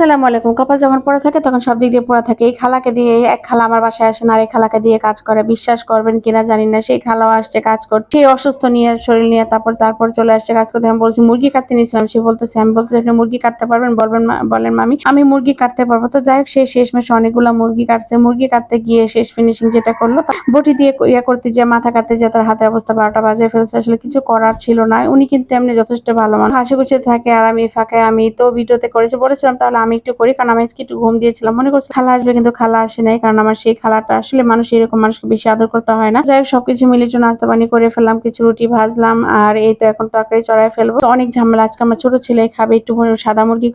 আসসালামু আলাইকুম। কপাল যখন পড়ে থাকে, তখন সব দিক দিয়ে পড়ে থাকে। এই খালাকে দিয়ে এক খালা আমার বাসায় আসে না, আর এই খালাকে দিয়ে কাজ করে। বিশ্বাস করবেন কিনা জানি না, সেই খালাও আসছে কাজ সেই অসুস্থ নিয়ে, শরীর নিয়ে, তারপর তারপর চলে আসছে কাজ করতে। আমি বলছি, মুরগি কাটতে নিয়েছিলাম। সে বলতেছে, আমি বলতেছি, আপনি মুরগি কাটতে পারবেন? বলবেন বলেন মামি, আমি মুরগি কাটতে পারব। তো যাই হোক, সে শেষ মেশে অনেকগুলো মুরগি কাটছে। মুরগি কাটতে গিয়ে শেষ ফিনিশিং যেটা করল বটি দিয়ে ইয়ে করতে যে মাথা কাটতে যে তার হাতের অবস্থা বারোটা বাজে ফেলছে। আসলে কিছু করার ছিল না। উনি কিন্তু এমনি যথেষ্ট ভালো মানুষ। হাসি খুশি থাকে আর আমি ফাঁকে। আমি তো ভিডিওতে করেছি, বলেছিলাম, তাহলে আমি একটু করি, কারণ আমি আজকে একটু ঘুম দিয়েছিলাম। মনে করছি খালা আসবে কিন্তু খালা আসে নাই, কারণ আমার সেই খালাটা আসলে মানুষ এরকম মানুষকে বেশি আদর করতে হয় না। যাই হোক, সবকিছু মিলে একটু নাস্তা পানি করে ফেললাম, কিছু রুটি ভাজলাম, আর এই তো এখন তরকারি চড়াই ফেলব। অনেক ঝামেলা, আজকে আমার ছোট ছেলে খাবে একটু সাদা মুরগি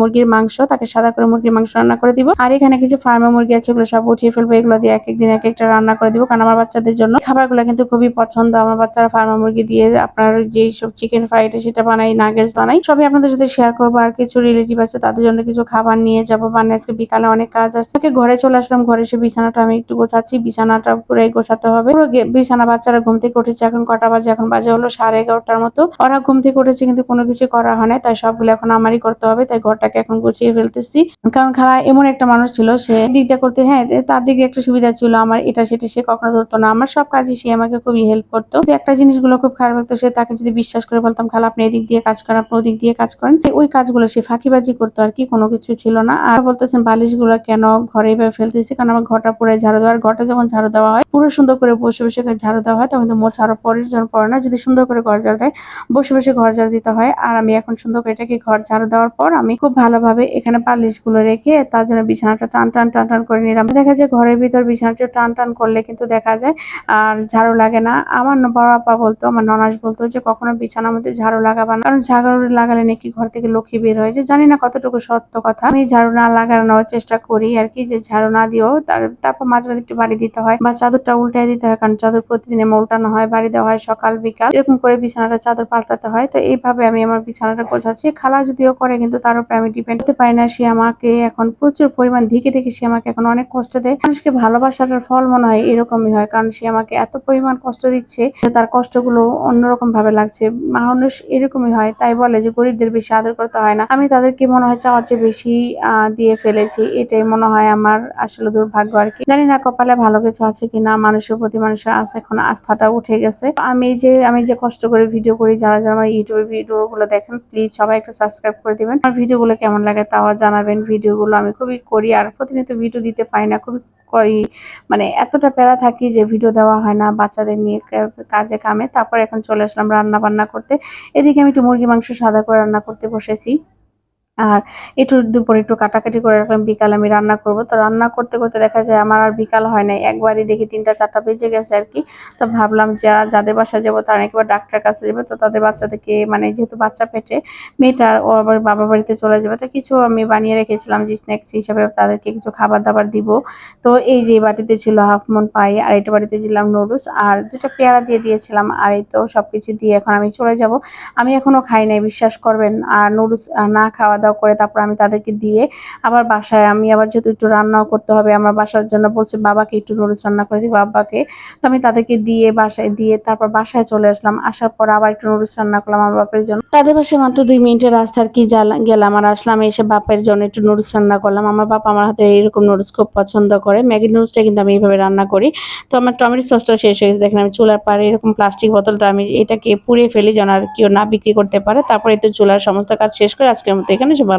মুরগির মাংস, তাকে সাদা করে মুরগির মাংস রান্না করে দিব। আর এখানে কিছু ফার্মে মুরগি আছে এগুলো সব উঠিয়ে ফেলব, এগুলো দিয়ে এক একদিন এক একটা রান্না করে দিব, কারণ আমার বাচ্চাদের জন্য। খাবারগুলো কিন্তু খুবই পছন্দ, আমার বাচ্চারা ফার্মে মুরগি দিয়ে আপনার যেই সব চিকেন ফ্রাইড সেটা বানাই নাগেটস বানাই, সবই আপনাদের সাথে শেয়ার করব। আর কিছু রিলেটিভ আছে, তাদের জন্য কিছু খাবার নিয়ে যাব। মানে আজকে বিকালে অনেক কাজ আছে। ওকে ঘরে চলে আসলাম। ঘরে এসে বিছানাটা আমি একটু গোছাচ্ছি। বিছানাটা পুরো গোছাতে হবে। পুরো বিছানা বাচ্চারা ঘুম থেকে উঠেছে। এখন কটা বাজে? এখন বাজে হলো সাড়ে এগারোটার মতো। ওরা ঘুম থেকে উঠেছে কিন্তু কোনো কিছু করা হয় না তাই সবগুলো এখন আমারই করতে হবে। তাই ঘরটাকে এখন গুছিয়ে ফেলতেছি। কারণ খালা এমন একটা মানুষ ছিল, সে দিক দিয়ে করতে হ্যাঁ তার দিকে একটা সুবিধা ছিল। আমার এটা সেটা সে কখনো ধরতো না। আমার সব কাজে সে আমাকে খুবই হেল্প করতো। তো একটা জিনিসগুলো খুব খারাপ লাগতো, সে তাকে যদি বিশ্বাস করে বলতাম, খালা, আপনি এদিক দিয়ে কাজ করেন, আপনি ওদিক দিয়ে কাজ করেন। ওই কাজগুলো সে ফাঁকিবাজি করতো আর কোনো কিছু ছিল না। আর বলতেছেন, বালিশগুলো কেন ঘরে এভাবে ফেলতেছি? কারণ আমার ঘরটা পুরো ঝাড়ু দেওয়ার ঘরটা যখন ঝাড়ু দেওয়া হয়, পুরো সুন্দর করে বসে বসে ঝাড়ু দেওয়া হয়, তখন কিন্তু আরও পরের জন্য পরে না? যদি সুন্দর করে ঘর ঝাড়ু দেয়, বসে বসে ঘর ঝাড়ু দিতে হয়। আর আমি এখন সুন্দর করে এটাকে ঘর ঝাড়ু দেওয়ার পর আমি খুব ভালোভাবে এখানে বালিশগুলো রেখে তার জন্য বিছানাটা টান টান টান টান করে নিলাম। দেখা যায় ঘরের ভিতর বিছানাটা টান টান করলে কিন্তু দেখা যায় আর ঝাড়ু লাগে না। আমার বড় আপা বলতো, আমার ননাস বলতো যে কখনো বিছানার মধ্যে ঝাড়ু লাগাবা না। কারণ ঝাড়ু লাগালে নাকি ঘর থেকে লক্ষ্মী বের হয়ে। যায় জানি না কতটুকু সত্য কথা। আমি ঝাড়ু না লাগানোর চেষ্টা করি আর কি, যে ঝাড়ু না দিও তার, তারপর মাঝে মাঝে একটু বাড়ি দিতে হয় বা চাদরটা উল্টাই দিতে হয়, কারণ চাদর প্রতিদিন উল্টানো হয়, বাড়ি দেওয়া হয় সকাল, বিকাল। এরকম করে বিছানাটা চাদর পাল্টাতে হয়। তো এইভাবে আমি আমার বিছানাটা গোছাচ্ছি। খালা যদিও করে, কিন্তু তার উপরে আমি ডিপেন্ড করতে পারি না। সে আমাকে এখন প্রচুর পরিমাণ ধিকে ধিকে সে আমাকে এখন অনেক কষ্ট দেয়। মানুষকে ভালোবাসাটার ফল মনে হয় এরকমই হয়, কারণ সে আমাকে এত পরিমাণ কষ্ট দিচ্ছে তার কষ্টগুলো অন্যরকম ভাবে লাগছে। মানুষ এরকমই হয়, তাই বলে যে গরিবদের বেশি আদর করতে হয় না। আমি তাদেরকে মনে হয় চাওয়ার চেয়ে বেশি দিয়ে ফেলেছি। এটাই মনে হয় আমার আসলে দুর্ভাগ্য আর কি। জানি না কপালে ভালো কিছু আছে কিনা, মানুষের প্রতি মানুষের আস্থা এখন আস্থাটা উঠে গেছে। আমি যে আমি যে কষ্ট করে ভিডিও করি, যারা যারা আমার ইউটিউবে ভিডিও গুলো দেখেন প্লিজ সবাই একটু সাবস্ক্রাইব করে দিবেন। আমার ভিডিও গুলো কেমন লাগে তাও জানাবেন। ভিডিও গুলো আমি খুবই করি আর প্রতিনিয়ত ভিডিও দিতে পারি না। খুবই মানে এতটা প্যারা থাকি যে ভিডিও দেওয়া হয় না, বাচ্চাদের নিয়ে কাজে কামে। তারপর এখন চলে আসলাম রান্না বান্না করতে। এদিকে আমি একটু মুরগি মাংস সাদা করে রান্না করতে বসেছি। আর একটু দুপুরে একটু কাটাকাটি করে রাখলাম, বিকাল আমি রান্না করব। তো রান্না করতে করতে দেখা যায় আমার আর বিকাল হয় নাই, একবারই দেখি তিনটা চারটা বেজে গেছে আর কি। তো ভাবলাম যারা যাদের বাসায় যাব তারা একবার ডাক্তারের কাছে যাবে। তো তাদের বাচ্চাদেরকে মানে যেহেতু বাচ্চা পেটে, মেয়েটা ও আবার বাবার বাড়িতে চলে যাবে। তো কিছু আমি বানিয়ে রেখেছিলাম যে স্ন্যাক্স হিসাবে, তাদেরকে কিছু খাবার দাবার দিব। তো এই যে বাটিতে ছিল হাফ মন পাই আর এটা বাড়িতে দিলাম নুডলস আর দুটো পেয়ারা দিয়ে দিয়েছিলাম। আর এই তো সবকিছু দিয়ে এখন আমি চলে যাব। আমি এখনও খাই নাই, বিশ্বাস করবেন। আর নুডলস না খাওয়া দাওয়া করে, তারপর আমি তাদেরকে দিয়ে আবার বাসায় আমি আবার যেহেতু একটু রান্নাও করতে হবে, আমার বাসার জন্য বলছে, বাবাকে একটু নুডলস রান্না করে দিব, আব্বাকে। তো আমি তাদেরকে দিয়ে বাসায় দিয়ে তারপর বাসায় চলে আসলাম। আসার পর আবার একটু নুডলস রান্না করলাম আমার বাপের জন্য। তাদের বাসায় মাত্র দুই মিনিটের রাস্তার কি গেলাম আর আসলাম, এসে বাপের জন্য একটু নুডলস রান্না করলাম। আমার বাবা আমার হাতে এরকম নুডলস খুব পছন্দ করে। ম্যাগি নুডলসটা কিন্তু আমি এইভাবে রান্না করি। তো আমার টমেটো সসটা শেষ হয়ে গেছে। দেখেন আমি চুলার পাড়ে এরকম প্লাস্টিক বোতলটা আমি এটাকে পুড়িয়ে ফেলি যেন আর কেউ না বিক্রি করতে পারে। তারপরে তো চুলার সমস্ত কাজ শেষ করে আজকের মতো এখানে সে ভালো